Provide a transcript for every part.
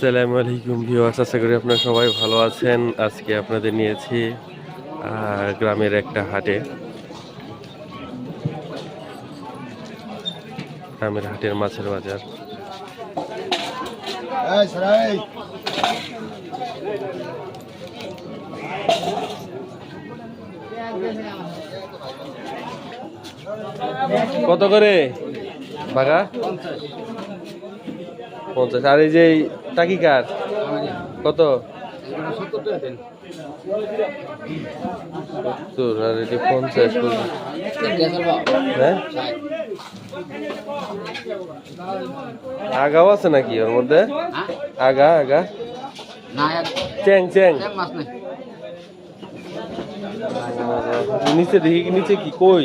আসসালামু আলাইকুম ভিউয়ার্স আশা করি আপনারা সবাই ভালো আছেন। আজকে আপনাদের নিয়েছি গ্রামের একটা হাটে। গ্রামের হাটের মাছের বাজার। কত করে? বাঘা? পঞ্চাশ। আর এই যে টাকি কার কত? সত্তর, আর এটি পঞ্চাশ। হ্যাঁ? আগাও আছে নাকি ওর মধ্যে? আগা আগা। চ্যাং চ্যাং। নিচে দেখি নিচে কি? কই?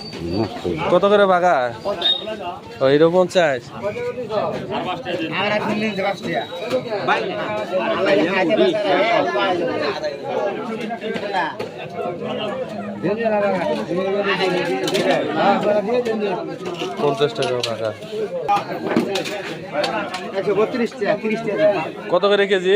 কত করে বাগা ও এরকম পঞ্চাশ পঞ্চাশ টাকা বাগা কত করে কেজি?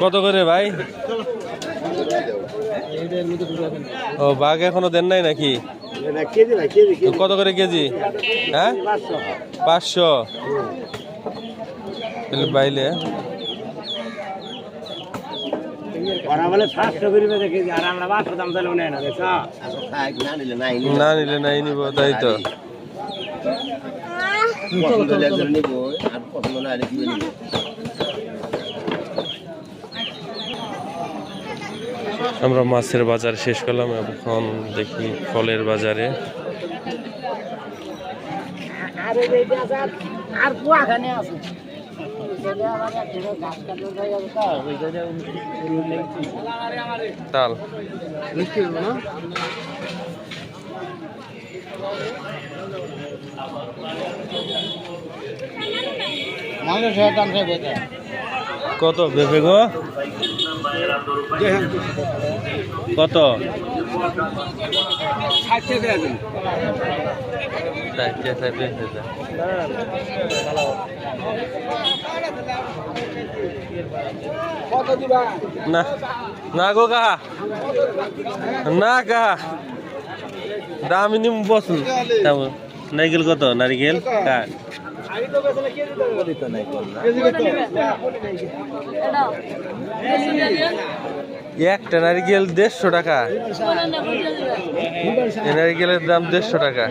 কত করে ভাই? ও, বাঘ এখনও দেন নাই নাকি? তো কত করে কেজি? হ্যাঁ? পাঁচশো। বাইলে। না নিলে সাতশো নিব বেঁধে কেজি আমরা না নিব। মাছের বাজার শেষ করলাম এখন দেখি ফলের বাজারে। আর কুয়াখানে আছে। তাল। কত বেবে গো? কত। না না গো কাহা না কাহা দামি বসুন। তেমন নারিকেল কত? নারিকেল? একটা নারিকেল দেড়শো টাকা। নারিকেলের দাম দেড়শো টাকা।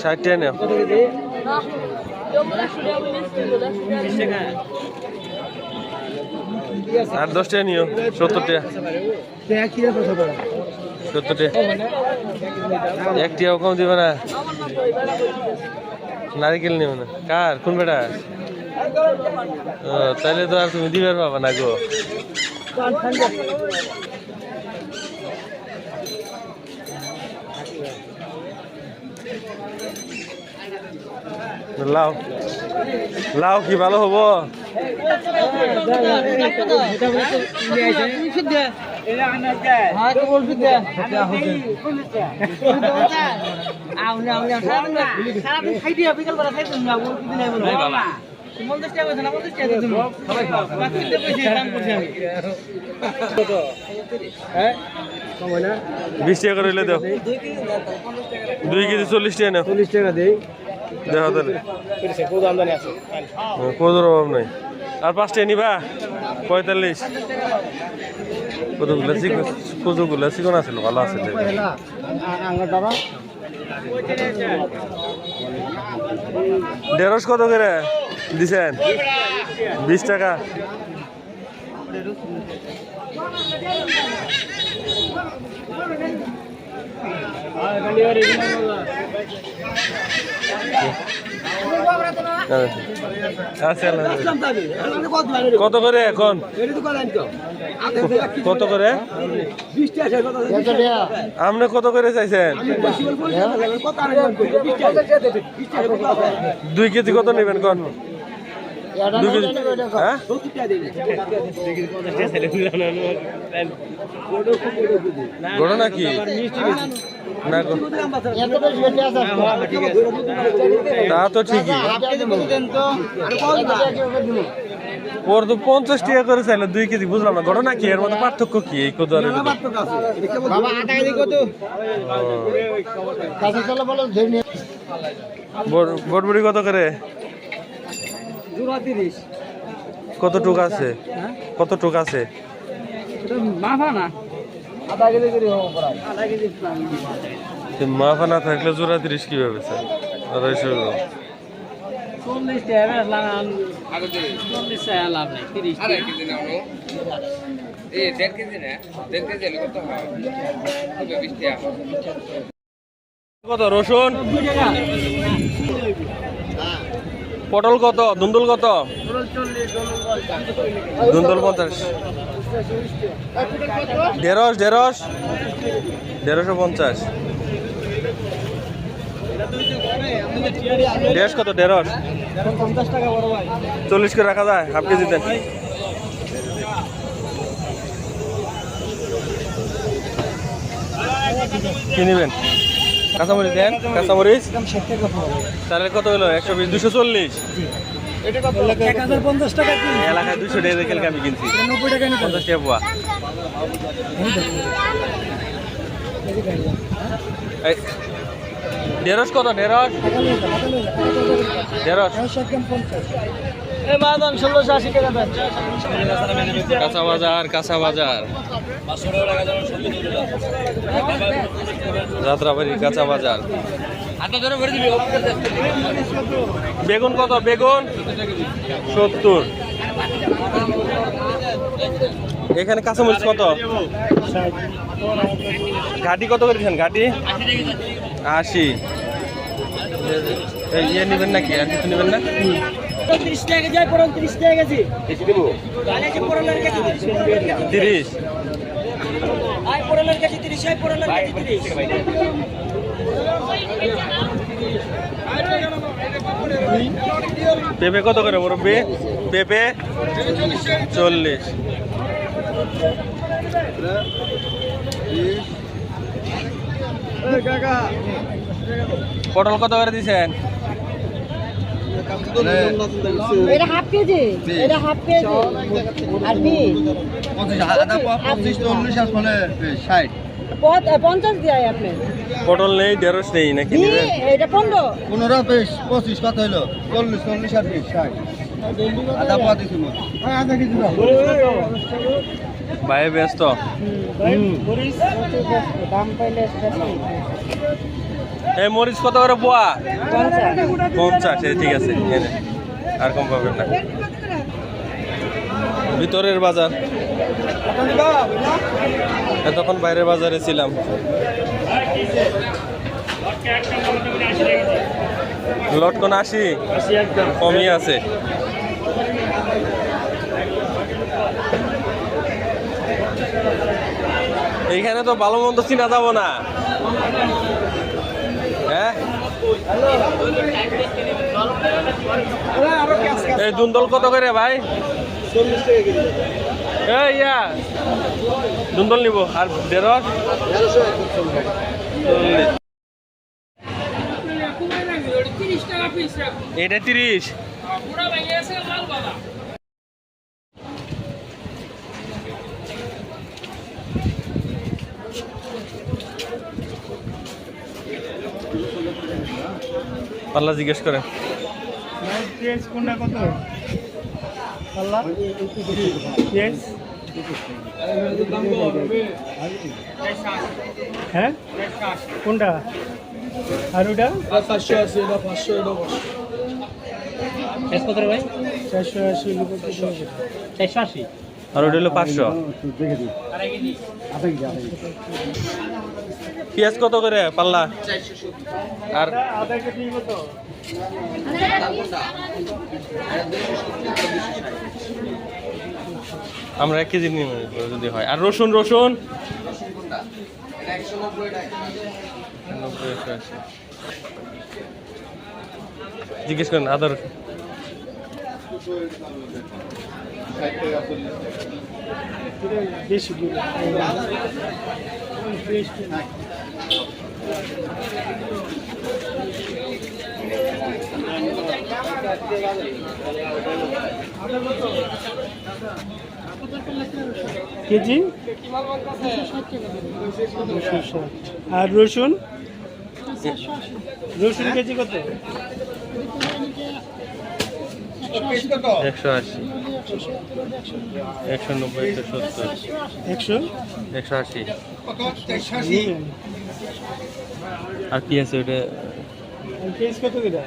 ষাট টাকা নেও। আর দশ টাকা নিও সত্তর টাকা। সত্তর টাকা এক কম দিবে না নারিকেল নিও না কার কোন বেটা তাহলে তো আর তুমি দিবার পাবা না গো লাও লাও কি ভালো হব বিশ টাকা করে দাও। দুই কেজি চল্লিশ টাকা নাও। চল্লিশ টাকা দেই। দেখা তাহলে কোনোর অভাব নাই। আর পাঁচটা নিবা? পঁয়তাল্লিশ। বাবা কত করে দিছেন? বিশ টাকা। আচ্ছা। কত করে এখন? কত করে? আপনি কত করে চাইছেন? দুই কেজি কত নেবেন কোন? দুই কেজি হ্যাঁ ঘটনা কি? না গো- তা তো ঠিকই। ওর তো পঞ্চাশ টাকা করে চাইলে, দুই কেজি, বুঝলাম না। ঘটনা কি? এর মধ্যে পার্থক্য কি? এই নিয়ে বটবড়ি কত করে? জোড়া তিরিশ। কত টুক আছে? কত টুক আছে? মাফা না। আধা কেজি করে আধা কেজি মাফা না থাকলে জোড়া তিরিশ কীভাবে স্যার? আড়াইশো চল্লিশ টাকা লাগান চল্লিশ টাকা লাভ নেই তিরিশ কত রসুন? পটল কত? দুন্দুল কত? দুন্দুল পঞ্চাশ। ঢেঁড়স ঢেঁড়স? দেড়শো পঞ্চাশ। ঢেঁড়স কত? ঢেঁড়স? চল্লিশ করে রাখা যায়, হাফ কেজি দেন। কি নেবেন? কাঁচামরিচ দেন কাঁচামরিচ। তাহলে কত হলো? একশো বিশ দুশো চল্লিশ। এলাকায় দুশো টাকা আমি কিনছি। পঞ্চাশ টাকা পোয়া। এই, ঢেঁড়স কত ঢেঁড়স ঢেঁড়স কাঁচা বাজার কাঁচা বাজার। যাত্রাবাড়ি কাঁচা বাজার। বেগুন কত? বেগুন? সত্তর। এখানে কাঁচামরিচ কত? ঘাটি কত করে করেছেন ঘাটি? আশি। ইয়ে নেবেন নাকি? আর কিছু নেবেন না? তিরিশ টাকা পড়ুন তিরিশ টাকা পড়লের পড়লের তিরিশ। পেঁপে কত করে মুরব্বী? পেঁপে চল্লিশ। পটল কত করে দিছেন? এটা হাফ কেজি। এটা হাফ কেজি। আর বিশ পদ- পঞ্চাশ দিয়ে আপনি। পটল নেই ঢেঁড়স নেই নাকি এটা পনেরো। পনেরো বিশ পঁচিশ কত হইল? চল্লিশ চল্লিশ আর বিশ ষাট। আধা পোয়া দিছি আধা কেজি ভাই ব্যস্ত। এই মরিচ কত করে পোয়া? পঞ্চাশ ঠিক আছে আর কম পাবেন না ভিতরের বাজার। এতক্ষণ বাইরের বাজারে ছিলাম। লটকন আশি। কমই আছে। এইখানে তো ভালো মন্দ চিনা যাব না। হ্যাঁ? এই দুন্দল কত করে ভাই? এই ইয়া। দুন্দল নিব আর দেড়শ। এটা তিরিশ। পাল্লা জিজ্ঞেস করেন কোনটা? কত হ্যাঁ কোনটা আর ওটা পেঁয়াজ কত রে ভাই? চারশো আশি চারশো আশি? আর ওটা হলো পাঁচশো। পেঁয়াজ কত করে পাল্লা? আর আমরা এক কেজি যদি হয়। আর রসুন রসুন? জিজ্ঞেস করেন, আদা রসুন। বেশি কেজি। আর রসুন? রসুন কেজি কত? একশো আশি। একশো নব্বই একশো সত্তর। একশো? একশো আশি। আর কি আছে ওটা? কেস কত করে?